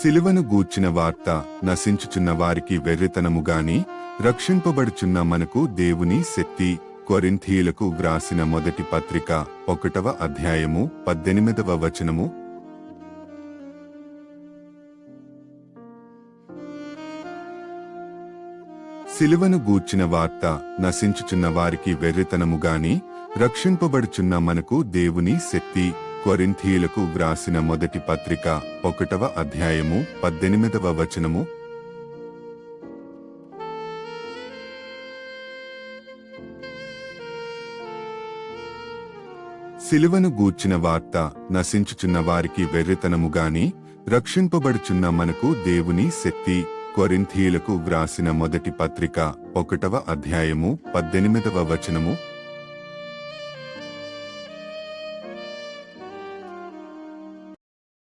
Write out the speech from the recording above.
సిలువను గూర్చిన వార్త నశించుచున్న వారికి వెర్రితనముగాని రక్షింపబడుచున్న మనకు దేవుని శక్తి. కొరింథీయులకు వ్రాసిన మొదటి పత్రిక ఒకటవ అధ్యాయము పద్దెనిమిదవ వచనము. సిలువను గూర్చిన వార్త నశించుచున్న వారికి వెర్రితనముగాని రక్షింపబడుచున్న మనకు దేవుని శక్తి. కొరింథీయులకు వ్రాసిన మొదటి పత్రిక ఒకటవ అధ్యాయము పద్దెనిమిదవ వచనము. సిలువను గూర్చిన వార్త నశించుచున్న వారికి వెర్రితనము గాని రక్షింపబడుచున్న మనకు దేవుని శక్తి కొరింథీయులకు వ్రాసిన మొదటి పత్రిక ఒకటవ అధ్యాయము పద్దెనిమిదవ వచనము.